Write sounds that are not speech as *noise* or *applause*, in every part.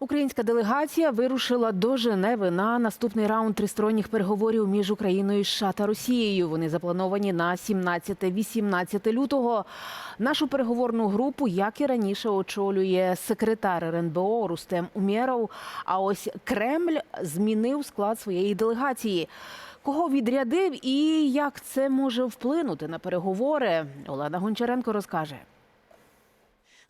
Українська делегація вирушила до Женеви на наступний раунд тристоронніх переговорів між Україною, США та Росією. Вони заплановані на 17-18 лютого. Нашу переговорну групу, як і раніше, очолює секретар РНБО Рустем Умєров. А ось Кремль змінив склад своєї делегації. Кого відрядив і як це може вплинути на переговори? Олена Гончаренко розкаже.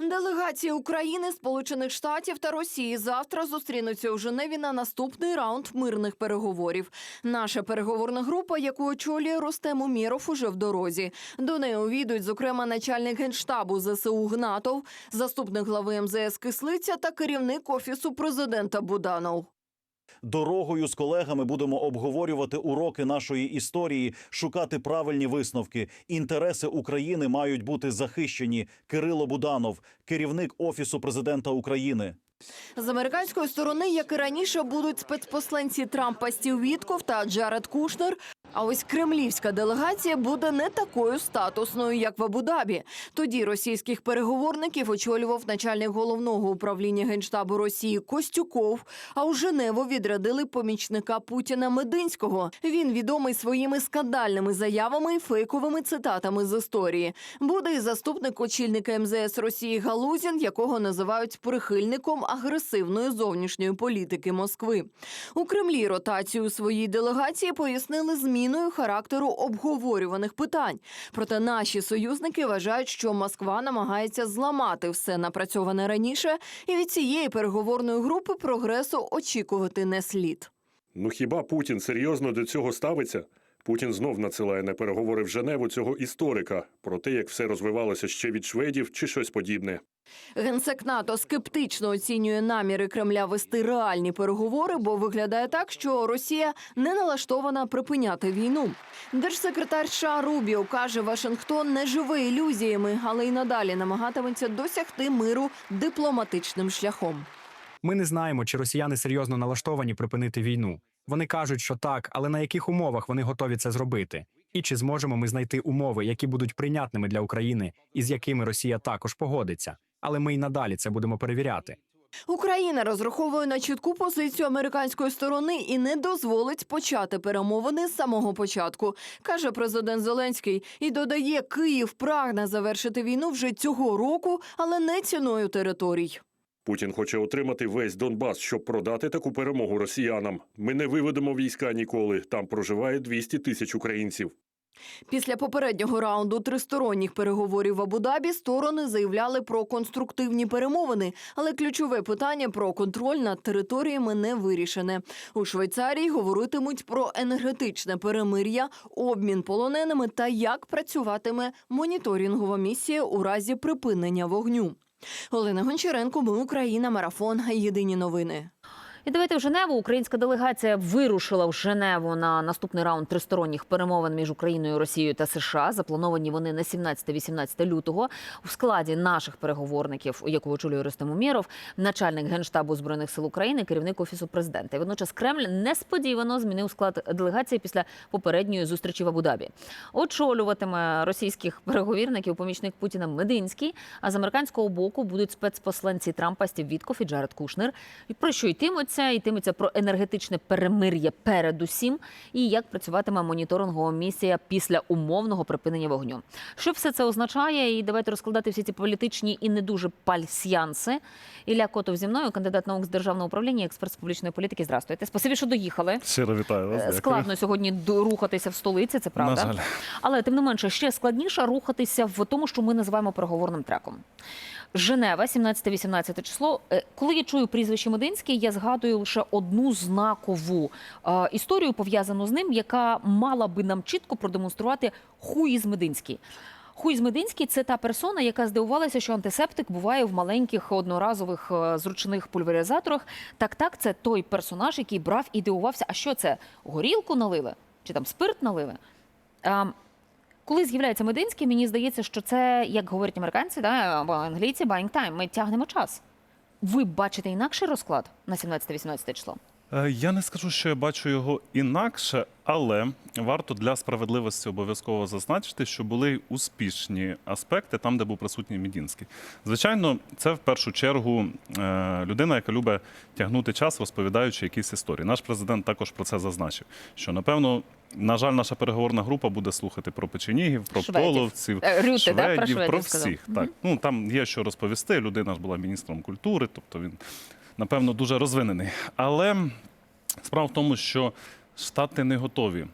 Делегації України, Сполучених Штатів та Росії завтра зустрінуться у Женеві на наступний раунд мирних переговорів. Наша переговорна група, яку очолює Ростем Уміров, уже в дорозі. До неї увійдуть, зокрема, начальник генштабу ЗСУ Гнатов, заступник глави МЗС Кислиця та керівник офісу президента Буданов. Дорогою з колегами будемо обговорювати уроки нашої історії, шукати правильні висновки. Інтереси України мають бути захищені. Кирило Буданов, керівник офісу президента України. З американської сторони, як і раніше, будуть спецпосланці Трампа Стів Вітков та Джаред Кушнер. А ось кремлівська делегація буде не такою статусною, як в Абу-Дабі. Тоді російських переговорників очолював начальник головного управління генштабу Росії Костюков. А у Женеву відрядили помічника Путіна Мединського. Він відомий своїми скандальними заявами і фейковими цитатами з історії. Буде і заступник очільника МЗС Росії Галузін, якого називають прихильником агресивної зовнішньої політики Москви. У Кремлі ротацію своїй делегації пояснили зміною характеру обговорюваних питань. Проте наші союзники вважають, що Москва намагається зламати все напрацьоване раніше, і від цієї переговорної групи прогресу очікувати не слід. Ну хіба Путін серйозно до цього ставиться? Путін знов надсилає на переговори в Женеву цього історика про те, як все розвивалося ще від шведів чи щось подібне. Генсек НАТО скептично оцінює наміри Кремля вести реальні переговори, бо виглядає так, що Росія не налаштована припиняти війну. Держсекретар США Рубіо каже, Вашингтон не живе ілюзіями, але й надалі намагатиметься досягти миру дипломатичним шляхом. Ми не знаємо, чи росіяни серйозно налаштовані припинити війну. Вони кажуть, що так, але на яких умовах вони готові це зробити? І чи зможемо ми знайти умови, які будуть прийнятними для України, і з якими Росія також погодиться? Але ми й надалі це будемо перевіряти. Україна розраховує на чітку позицію американської сторони і не дозволить почати перемовини з самого початку, каже президент Зеленський. І додає, Київ прагне завершити війну вже цього року, але не ціною територій. Путін хоче отримати весь Донбас, щоб продати таку перемогу росіянам. Ми не виведемо війська ніколи. Там проживає 200 тисяч українців. Після попереднього раунду тристоронніх переговорів в Абу-Дабі сторони заявляли про конструктивні перемовини, але ключове питання про контроль над територіями не вирішене. У Швейцарії говоритимуть про енергетичне перемир'я, обмін полоненими та як працюватиме моніторингова місія у разі припинення вогню. Олена Гончаренко, ми Україна, марафон. Єдині новини. І давайте в Женеву. Українська делегація вирушила в Женеву на наступний раунд тристоронніх перемовин між Україною, Росією та США. Заплановані вони на 17-18 лютого у складі наших переговорників, яку очолює Ростем Умєров, начальник генштабу збройних сил України, керівник офісу президента. І водночас Кремль несподівано змінив склад делегації після попередньої зустрічі в Абу-Дабі. Очолюватиме російських переговірників помічник Путіна Мединський. А з американського боку будуть спецпосланці Трампа Стів Вітков і Джаред Кушнер. І про що йтиметься? Йтиметься про енергетичне перемир'я передусім і як працюватиме моніторингова місія після умовного припинення вогню. Що все це означає? І давайте розкладати всі ці політичні і не дуже пальсьянси. Ілля Котов зі мною, кандидат наук з державного управління, експерт з публічної політики. Здравствуйте. Спасибі, що доїхали. Щиро вітаю вас. Е. Складно сьогодні рухатися в столиці, це правда. На жаль. Але тим не менше ще складніше рухатися в тому, що ми називаємо переговорним треком. Женева, 17-18 число. Е, Коли я чую прізвище Мединський, я згадую лише одну знакову історію, пов'язану з ним, яка мала би нам чітко продемонструвати хуїз Мединський. Хуїз Мединський це та персона, яка здивувалася, що антисептик буває в маленьких одноразових е, зручних пульверизаторах. Так, так, це той персонаж, який брав і дивувався. А що це? Горілку налили? Чи там спирт налили? Коли з'являється Мединський, мені здається, що це, як говорять американці, да, або англійці, buying time. Ми тягнемо час. Ви бачите інакший розклад на 17-18 число? Е, Я не скажу, що я бачу його інакше, але варто для справедливості обов'язково зазначити, що були успішні аспекти там, де був присутній Мідінський. Звичайно, це в першу чергу е, людина, яка любить тягнути час, розповідаючи якісь історії. Наш президент також про це зазначив. Що напевно, на жаль, наша переговорна група буде слухати про печенігів, про Шведів. половців, Е, Рюте, да, про шведів, шведів про сказав. всіх. Так ну там є що розповісти. Людина ж була міністром культури, тобто він напевно дуже розвинений. Але справа в тому, що штати не готові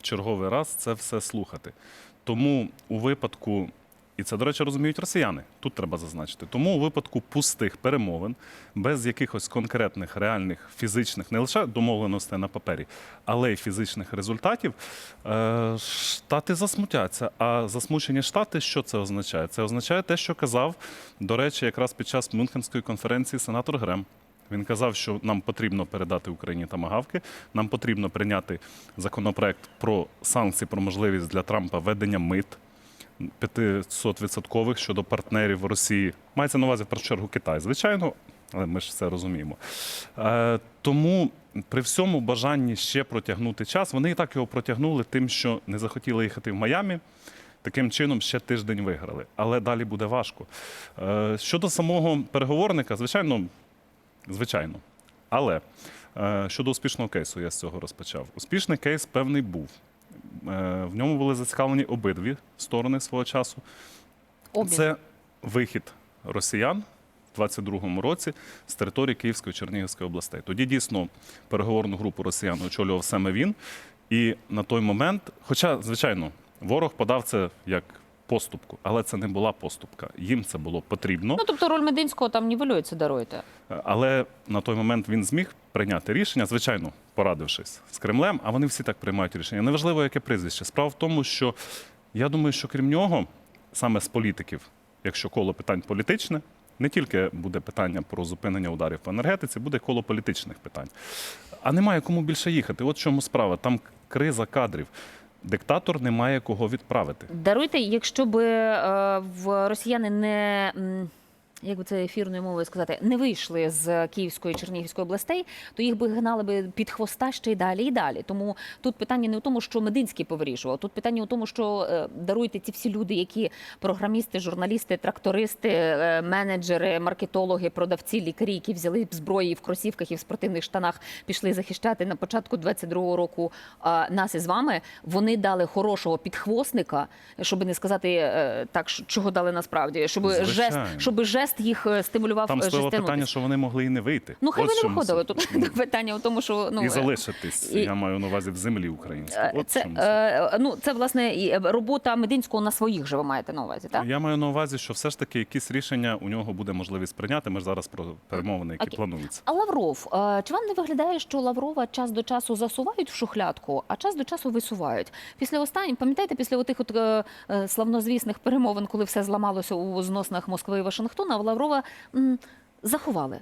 в черговий раз це все слухати. Тому у випадку, і це, до речі, розуміють росіяни, тут треба зазначити. Тому у випадку пустих перемовин, без якихось конкретних реальних фізичних, не лише домовленостей на папері, але й фізичних результатів, е, штати засмутяться. А засмучені штати, що це означає? Це означає те, що казав, до речі, якраз під час Мюнхенської конференції сенатор Грем. Він казав, що нам потрібно передати Україні тамагавки, нам потрібно прийняти законопроект про санкції, про можливість для Трампа введення мит 500% щодо партнерів Росії. Мається на увазі в першу чергу Китай, звичайно, але ми ж це розуміємо. Е, тому при всьому бажанні ще протягнути час, вони і так його протягнули тим, що не захотіли їхати в Майамі. Таким чином ще тиждень виграли, але далі буде важко. Е, Щодо самого переговорника, звичайно, звичайно. Але е, щодо успішного кейсу, я з цього розпочав. Успішний кейс певний був. Е, В ньому були зацікавлені обидві сторони свого часу. Обмін. Це вихід росіян в 22-му році з території Київської Чернігівської областей. Тоді дійсно переговорну групу росіян очолював саме він. І на той момент, хоча, звичайно, ворог подав це як поступку, але це не була поступка. Їм це було потрібно. Ну тобто роль Мединського там нівелюється, даруйте. Але на той момент він зміг прийняти рішення, звичайно, порадившись з Кремлем, а вони всі так приймають рішення. Неважливо, яке прізвище. Справа в тому, що я думаю, що крім нього, саме з політиків, якщо коло питань політичне, не тільки буде питання про зупинення ударів по енергетиці, буде коло політичних питань. А немає кому більше їхати. От в чому справа. Там криза кадрів. Диктатор не має кого відправити. Даруйте, якщо б е, в росіяни не. Як би це ефірною мовою сказати, не вийшли з Київської Чернігівської областей, то їх би гнали би під хвоста ще й далі і далі. Тому тут питання не в тому, що Мединський повирішував. Тут питання у тому, що е, даруйте ці всі люди, які програмісти, журналісти, трактористи, е, менеджери, маркетологи, продавці, лікарі, які взяли зброї в кросівках і в спортивних штанах, пішли захищати на початку 22-го року нас із вами. Вони дали хорошого підхвостника, щоб не сказати е, так, чого дали насправді, щоб жест, щоб жест їх е, стимулював Там е, стояло питання, що вони могли і не вийти. Ну хай От ви не виходили. Тут *laughs* питання в тому, що ну і е, залишитись. і- Я маю на увазі в землі українській. От це е, ну це власне і, робота Мединського на своїх же ви маєте на увазі, так? Я маю на увазі, що все ж таки якісь рішення у нього буде можливість прийняти. Ми ж зараз про перемовини, які Окей. плануються. А Лавров, чи вам не виглядає, що Лаврова час до часу засувають в шухлядку, а час до часу висувають? Після останніх, пам'ятаєте, після отих от е, славнозвісних перемовин, коли все зламалося у зноснах Москви і Вашингтона, Лаврова м, заховали.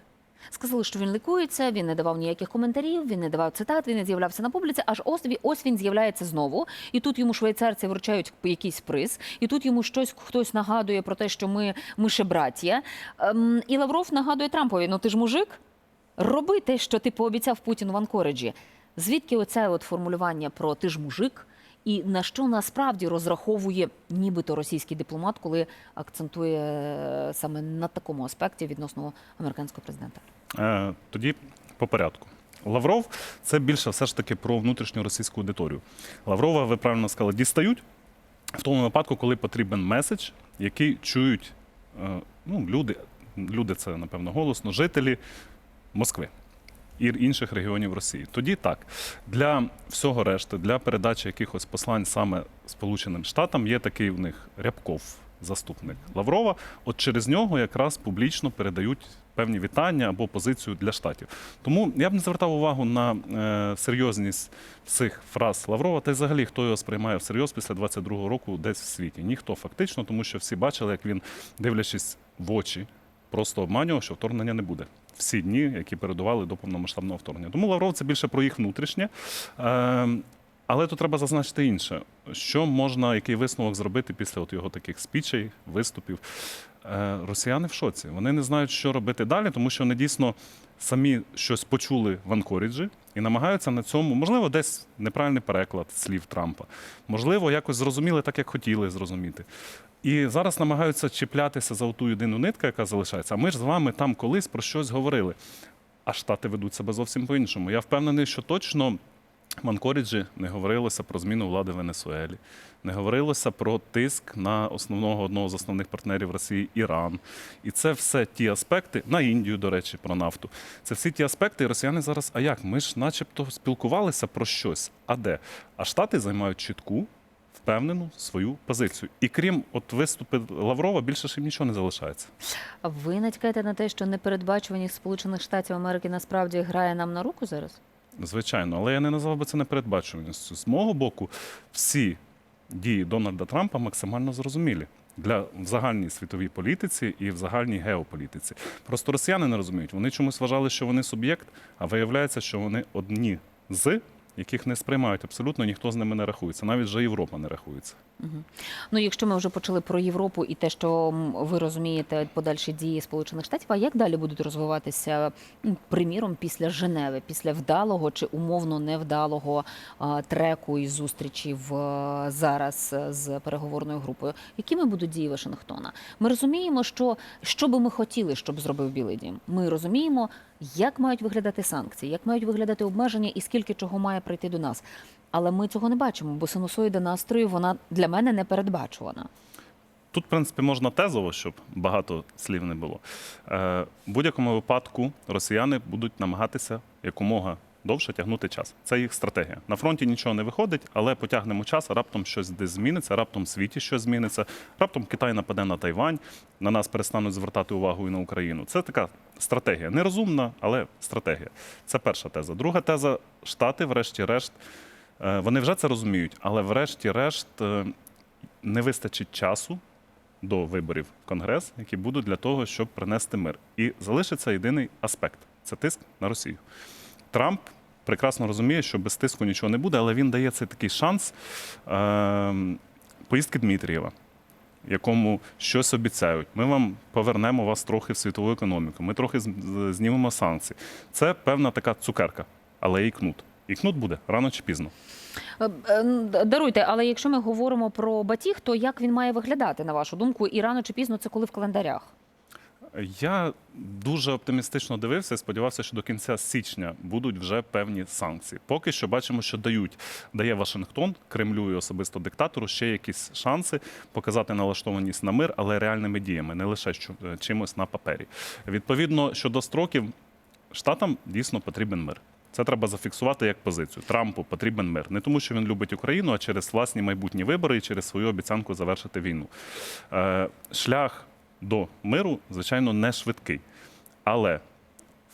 Сказали, що він лікується, він не давав ніяких коментарів, він не давав цитат, він не з'являвся на публіці. Аж ось, ось він з'являється знову. І тут йому швейцарці вручають якийсь приз, і тут йому щось хтось нагадує про те, що ми, ми ще браття. Ем, і Лавров нагадує Трампові: ну ти ж мужик, роби те, що ти пообіцяв Путіну в Анкориджі. Звідки оце от формулювання про ти ж мужик? І на що насправді розраховує нібито російський дипломат, коли акцентує е, саме на такому аспекті відносно американського президента? Е, тоді по порядку. Лавров це більше все ж таки про внутрішню російську аудиторію. Лаврова, ви правильно сказали, дістають в тому випадку, коли потрібен меседж, який чують е, ну, люди. Люди це напевно голосно, жителі Москви і інших регіонів Росії. Тоді так для всього решти, для передачі якихось послань саме Сполученим Штатам є такий у них Рябков, заступник Лаврова. От через нього якраз публічно передають певні вітання або позицію для штатів. Тому я б не звертав увагу на е, серйозність цих фраз Лаврова, та й взагалі хто його сприймає всерйоз після 22-го року десь в світі. Ніхто фактично, тому що всі бачили, як він, дивлячись в очі, просто обманював, що вторгнення не буде. Всі дні, які передували до повномасштабного вторгнення. Тому Лавров це більше про їх внутрішнє. Е, але тут треба зазначити інше, що можна, який висновок зробити після от його таких спічей, виступів. Е, Росіяни в шоці. Вони не знають, що робити далі, тому що вони дійсно самі щось почули в Анкоріджі і намагаються на цьому, можливо, десь неправильний переклад слів Трампа, можливо, якось зрозуміли так, як хотіли зрозуміти. І зараз намагаються чіплятися за ту єдину нитку, яка залишається. А ми ж з вами там колись про щось говорили. А Штати ведуть себе зовсім по-іншому. Я впевнений, що точно в Анкоріджі не говорилося про зміну влади в Венесуелі, не говорилося про тиск на основного одного з основних партнерів Росії Іран. І це все ті аспекти, на Індію, до речі, про нафту. Це всі ті аспекти, і росіяни зараз, а як? Ми ж начебто спілкувалися про щось. А де? А Штати займають чітку, впевнену свою позицію. І крім от виступи Лаврова, більше їм нічого не залишається. Ви натякаєте на те, що непередбачуваність Сполучених Штатів Америки насправді грає нам на руку зараз? Звичайно, але я не назвав би це непередбачуваністю. З мого боку, всі дії Дональда Трампа максимально зрозумілі для в загальній світовій політиці і в загальній геополітиці. Просто росіяни не розуміють. Вони чомусь вважали, що вони суб'єкт, а виявляється, що вони одні з яких не сприймають абсолютно ніхто з ними не рахується. Навіть вже Європа не рахується. Ну, якщо ми вже почали про Європу і те, що ви розумієте подальші дії Сполучених Штатів, а як далі будуть розвиватися, приміром, після Женеви, після вдалого чи умовно невдалого треку і зустрічі в зараз е, з переговорною групою? Якими будуть дії Вашингтона? Ми розуміємо, що що би ми хотіли, щоб зробив Білий Дім. Ми розуміємо, як мають виглядати санкції, як мають виглядати обмеження і скільки чого має прийти до нас. Але ми цього не бачимо, бо синусоїда настрою вона для мене не передбачувана. Тут, в принципі, можна тезово, щоб багато слів не було. Е, В будь-якому випадку росіяни будуть намагатися якомога довше тягнути час. Це їх стратегія. На фронті нічого не виходить, але потягнемо час, раптом щось десь зміниться, раптом в світі щось зміниться, раптом Китай нападе на Тайвань, на нас перестануть звертати увагу і на Україну. Це така стратегія. Нерозумна, але стратегія. Це перша теза. Друга теза Штати, врешті-решт, е, вони вже це розуміють, але врешті-решт е, не вистачить часу до виборів в Конгрес, які будуть для того, щоб принести мир. І залишиться єдиний аспект це тиск на Росію. Трамп прекрасно розуміє, що без тиску нічого не буде, але він дає цей такий шанс е- поїздки Дмитрієва. Якому щось обіцяють, ми вам повернемо вас трохи в світову економіку. Ми трохи знімемо санкції. Це певна така цукерка, але і кнут. І кнут буде рано чи пізно. Е, е, Даруйте, але якщо ми говоримо про батіг, то як він має виглядати, на вашу думку, і рано чи пізно це коли в календарях? Я дуже оптимістично дивився і сподівався, що до кінця січня будуть вже певні санкції. Поки що бачимо, що дають дає Вашингтон Кремлю і особисто диктатору ще якісь шанси показати налаштованість на мир, але реальними діями, не лише е, чимось на папері. Відповідно, щодо строків, штатам дійсно потрібен мир. Це треба зафіксувати як позицію. Трампу потрібен мир. Не тому, що він любить Україну, а через власні майбутні вибори і через свою обіцянку завершити війну. Е, шлях до миру, звичайно, не швидкий. Але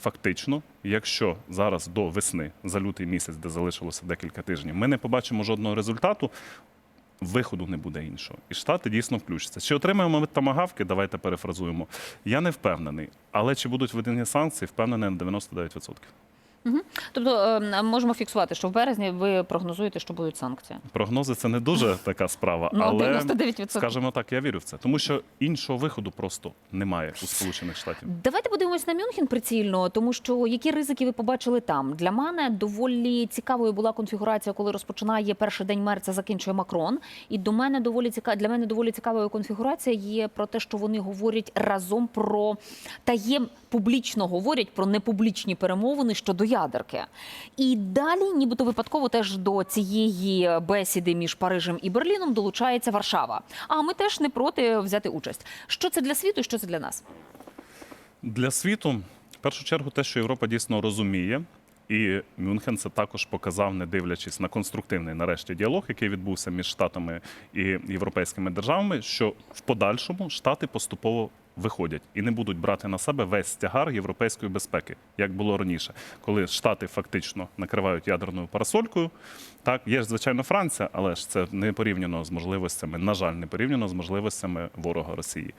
фактично, якщо зараз до весни, за лютий місяць, де залишилося декілька тижнів, ми не побачимо жодного результату, виходу не буде іншого. І Штати дійсно включаться. Чи отримаємо ми тамагавки, давайте перефразуємо. Я не впевнений. Але чи будуть введені санкції, впевнений на 99%. Тобто е, можемо фіксувати, що в березні ви прогнозуєте, що будуть санкції. Прогнози це не дуже *laughs* така справа, Ну, але 99%. скажімо так, я вірю в це, тому що іншого виходу просто немає у Сполучених Штатів. Давайте подивимось на Мюнхен прицільно, тому що які ризики ви побачили там? Для мене доволі цікавою була конфігурація, коли розпочинає перший день мерця, закінчує Макрон. І до мене доволі ціка... для мене доволі цікавою конфігурація є про те, що вони говорять разом про таєм публічно говорять про непублічні перемовини щодо ядерки. І далі, нібито випадково, теж до цієї бесіди між Парижем і Берліном долучається Варшава. А ми теж не проти взяти участь. Що це для світу, і що це для нас? Для світу, в першу чергу, те, що Європа дійсно розуміє, і Мюнхен це також показав, не дивлячись на конструктивний нарешті діалог, який відбувся між штатами і європейськими державами, що в подальшому штати поступово виходять і не будуть брати на себе весь тягар європейської безпеки, як було раніше, коли штати фактично накривають ядерною парасолькою. Так, є ж звичайно Франція, але ж це не порівняно з можливостями, на жаль, не порівняно з можливостями ворога Росії.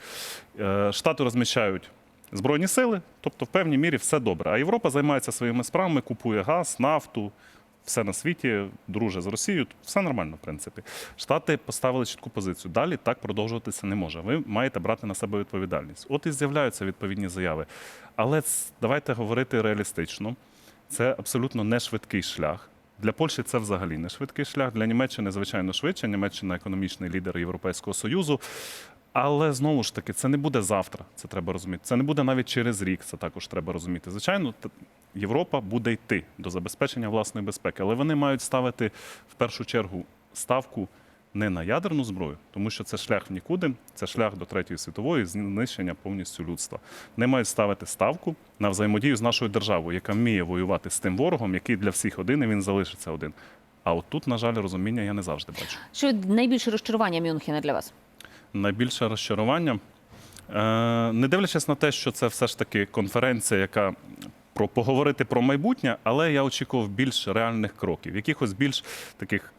Е, Штати розміщають збройні сили, тобто в певній мірі все добре. А Європа займається своїми справами, купує газ, нафту, все на світі друже з Росією, все нормально, в принципі. Штати поставили чітку позицію. Далі так продовжуватися не може. Ви маєте брати на себе відповідальність. От і з'являються відповідні заяви. Але давайте говорити реалістично. Це абсолютно не швидкий шлях. Для Польщі це взагалі не швидкий шлях. Для Німеччини, звичайно, швидше. Німеччина економічний лідер Європейського Союзу. Але знову ж таки, це не буде завтра. Це треба розуміти. Це не буде навіть через рік. Це також треба розуміти. Звичайно, Європа буде йти до забезпечення власної безпеки, але вони мають ставити в першу чергу ставку не на ядерну зброю, тому що це шлях в нікуди, це шлях до третьої світової знищення повністю людства. Вони мають ставити ставку на взаємодію з нашою державою, яка вміє воювати з тим ворогом, який для всіх один і він залишиться один. А от тут, на жаль, розуміння я не завжди бачу. Що найбільше розчарування Мюнхена для вас? найбільше розчарування. Е, Не дивлячись на те, що це все ж таки конференція, яка про поговорити про майбутнє, але я очікував більш реальних кроків, якихось більш таких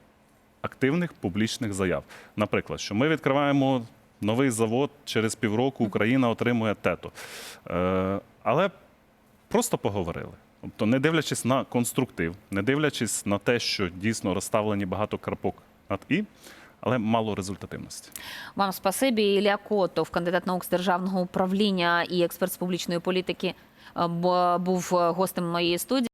активних публічних заяв. Наприклад, що ми відкриваємо новий завод через півроку, Україна отримує тето. Е, Але просто поговорили. Тобто, не дивлячись на конструктив, не дивлячись на те, що дійсно розставлені багато крапок над і, але мало результативності. Вам спасибі. Ілля Котов, кандидат наук з державного управління і експерт з публічної політики, був е, гостем моєї студії.